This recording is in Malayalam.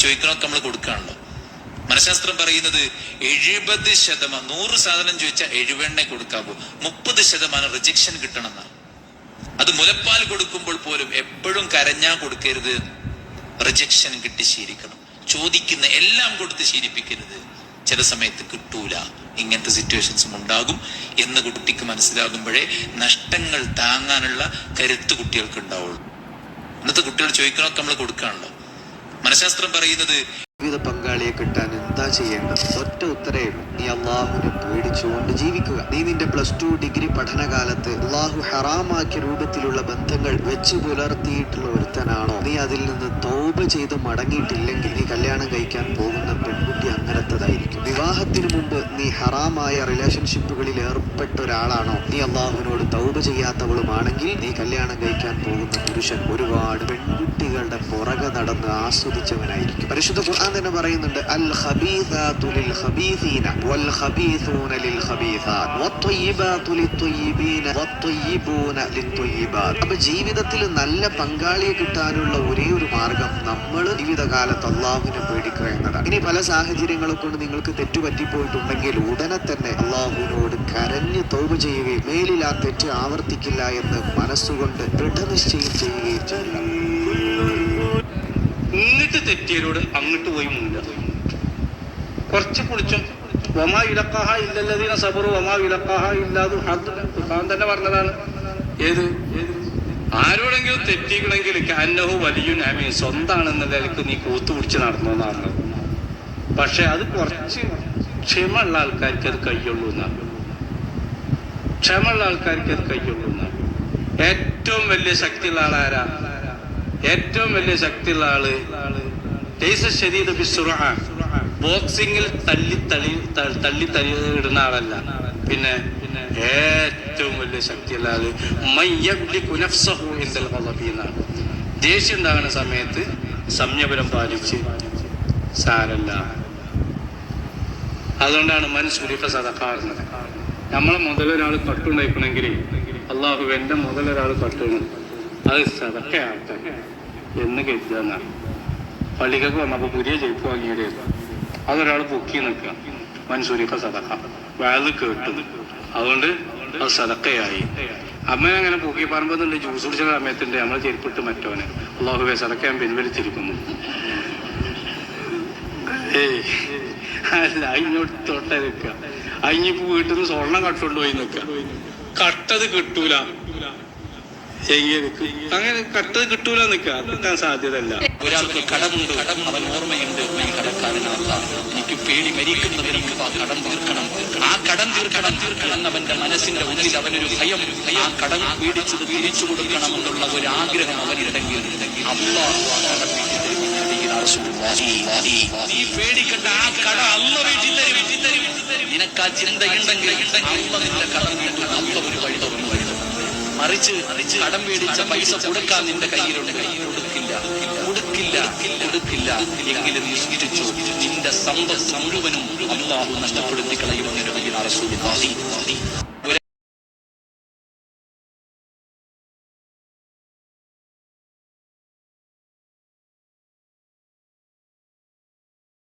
ചോദിക്കണമൊക്കെ നമ്മൾ കൊടുക്കുകയാണല്ലോ മനഃശാസ്ത്രം പറയുന്നത് എഴുപത് ശതമാനം നൂറ് സാധനം ചോദിച്ചാൽ എഴുപെണ്ണേ കൊടുക്കാവൂ. മുപ്പത് ശതമാനം റിജക്ഷൻ കിട്ടണം അത് മുലപ്പാൽ കൊടുക്കുമ്പോൾ പോലും എപ്പോഴും കരഞ്ഞാ കൊടുക്കരുത്. റിജക്ഷൻ കിട്ടി ശീലിക്കണം. ചോദിക്കുന്ന എല്ലാം കൊടുത്ത് ശീലിപ്പിക്കരുത്. ചില സമയത്ത് കിട്ടൂല. ഇങ്ങനത്തെ സിറ്റുവേഷൻസും ഉണ്ടാകും. എന്ന് കുട്ടിക്ക് മനസ്സിലാകുമ്പോഴേ നഷ്ടങ്ങൾ താങ്ങാനുള്ള കരുത്ത് കുട്ടികൾക്ക് ഉണ്ടാവുള്ളൂ ഇന്നത്തെ കുട്ടികൾ ചോദിക്കണമൊക്കെ നമ്മൾ കൊടുക്കുകയാണല്ലോ മനഃശാസ്ത്രം പറയുന്നത് ജീവിത പങ്കാളിയെ കിട്ടാൻ എന്താ ചെയ്യേണ്ടത്? ഒറ്റ ഉത്തരേ നീ അള്ളാഹുവിനെ പേടിച്ചുകൊണ്ട് ജീവിക്കുക. നീ നിന്റെ പ്ലസ് ടു ഡിഗ്രി പഠനകാലത്ത് അള്ളാഹു ഹറാമാക്കിയ രൂപത്തിലുള്ള ബന്ധങ്ങൾ വെച്ച് പുലർത്തിയിട്ടുള്ള ഒരുത്തനാണോ നീ അതിൽ നിന്ന് തോപ ചെയ്ത് മടങ്ങിയിട്ടില്ലെങ്കിൽ നീ കല്യാണം കഴിക്കാൻ പോകുന്ന പെൺകുട്ടി അങ്ങനത്തതായിരിക്കും. വിവാഹത്തിന് മുമ്പ് നീ ഹറാമായ റിലേഷൻഷിപ്പുകളിൽ ഏർപ്പെട്ട ഒരാളാണോ നീ അള്ളാഹുവിനോട് തൗബ ചെയ്യാത്തവളുമാണെങ്കിൽ നീ കല്യാണം കഴിക്കാൻ പോകുന്ന പുരുഷൻ ഒരുപാട് പെൺകുട്ടികളുടെ പുറകെ നടന്ന് ആസ്വദിച്ചവനായിരിക്കും. പരിശുദ്ധ ഖുർആൻ തന്നെ പറയുന്നുണ്ട് അൽ ഖബീസാതു ഖബീസീന വൽ ഖബീസൂന ലിൽ ഖബീസാത്ത് വത്വയ്യിബാതു ലിത്വയ്യിബീന വത്വയ്യിബൂന ലിത്വയ്യിബാത്ത് അപ്പോൾ ജീവിതത്തിൽ നല്ല പങ്കാളിയെ കിട്ടാനുള്ള ഒരേ ഒരു മാർഗം നമ്മൾ ജീവിതകാലത്ത് അള്ളാഹുവിനെ പേടിക്കുക എന്നതാണ് ഇനി പല സാഹചര്യങ്ങളെ കൊണ്ട് നിങ്ങൾക്ക് തെറ്റുപറ്റിപ്പോയിട്ടുണ്ടെങ്കിൽ ഉടനെ തന്നെ അള്ളാഹുവിനോട് കരഞ്ഞ് തോപ് ചെയ്യുകയും മേലിൽ ആ തെറ്റ് ആവർത്തിക്കില്ല എന്ന് മനസ്സുകൊണ്ട് ദൃഢനിശ്ചയം ചെയ്യുകയും ചെയ്യുക ഇങ്ങോട്ട് തെറ്റിയരോട് അങ്ങോട്ട് പോയി മുണ്ട കുറച്ച് കുളിച്ചും വമാ ഇലക്കാഹ ഇല്ലല്ലതീന സബറു വമാ ഇലക്കാഹ ഇല്ലാതു ഖുർആൻ തന്നെ പറഞ്ഞതാണ്. ഏത്? ആരോടെങ്കിലും തെറ്റിക്കണമെങ്കിൽ അന്നഹു വലിയ നാമി സ്വന്താണെന്ന നിലയ്ക്ക് നീ കൂത്തുപിടിച്ച് നടന്നു എന്നാണ് പക്ഷെ അത് കുറച്ച് ക്ഷമയുള്ള ആൾക്കാർക്ക് അത് കയ്യുള്ളൂ എന്നാണ്. ക്ഷമയുള്ള ആൾക്കാർക്ക് അത് കയ്യുള്ളൂ എന്നാണ്. ഏറ്റവും വലിയ ശക്തിയുള്ള ആളാരാ ഏറ്റവും വലിയ ശക്തിയുള്ള ആൾ ശരീര ബിസുറ ബോക്സിങ്ങിൽ തള്ളി തള്ളി തള്ളി തള്ളി ഇടുന്ന ആളല്ല. പിന്നെ പിന്നെ എന്നാണ് ദേഷ്യം ഉണ്ടാകുന്ന സമയത്ത് സംയമനം പാലിച്ച് സാരല്ല. അതുകൊണ്ടാണ് മനസ്സുരിഫ സദക്കാറുന്നത് നമ്മളെ മുതലൊരാൾ കട്ടുണ്ടായിക്കണമെങ്കിൽ അള്ളാഹു എന്റെ മുതലൊരാൾ പട്ടുണ്ട് അത് സദക്കയാട്ടെ എന്ന് കരുതുന്നതാണ് പള്ളിക്കൊക്കെ വന്നപ്പോൾ പുതിയ ജയിപ്പ് വാങ്ങിയത് അതൊരാൾ പൊക്കി നിൽക്കുക. മൻസൂരിഫ സദക്ക വേദ കേട്ടത്. അതുകൊണ്ട് അത് സദക്കയായി. അമ്മ അങ്ങനെ പൂക്കി പറമ്പെന്നുണ്ട് ജ്യൂസ് കുടിച്ച സമയത്തുണ്ട് നമ്മൾ ചെരുപ്പിട്ട് മറ്റവനെ. അള്ളാഹുബെ സതക്കയാൻ പിൻവലിച്ചിരിക്കുന്നു. ഏയ് അല്ല അതിനോട് തൊട്ടേ നിൽക്കുക. അതിനിപ്പോ വീട്ടിൽ നിന്ന് സ്വർണം കട്ടുകൊണ്ട് പോയി നിൽക്കുക. കട്ടത് കിട്ടൂല? അങ്ങനെ കട്ടത് കിട്ടൂല നിൽക്കുക. കിട്ടാൻ സാധ്യതയല്ല. ഒരാൾക്ക് കടമുണ്ട്. അവൻ ഓർമ്മയുണ്ട്. ഈ കടക്കാരനാണ് എനിക്ക് പേടി. മരിക്കുന്നതിന് ആ കടം തീർക്കണം. ആ കടം തീർക്കണം തീർക്കണം എന്നവന്റെ മനസ്സിന്റെ ഉള്ളിൽ അവനൊരു ഭയം. ആ കടം പീഡിച്ചത് തിരിച്ചു കൊടുക്കണം എന്നുള്ള ഒരു ആഗ്രഹം അവനുണ്ടെങ്കിൽ നീ നിനക്ക് ആ ചിന്തയുണ്ടെങ്കിൽ അമ്മ നിന്റെ കടം അള്ള ഒരു വഴി തുറന്നു വഴി. മറിച്ച് കടം മേടിച്ച പൈസ കൊടുക്കാൻ നിന്റെ കയ്യിലുണ്ട്. കൊടുക്കില്ല. കൊടുക്കില്ല. കൊടുക്കില്ല. എങ്കിലും നീ സൂക്ഷിച്ചു നിന്റെ സമ്പത്ത് മുഴുവനും അള്ളാഹു നഷ്ടപ്പെടുത്തി കളയുമെന്ന് വലിയ റസൂലുള്ളാഹി.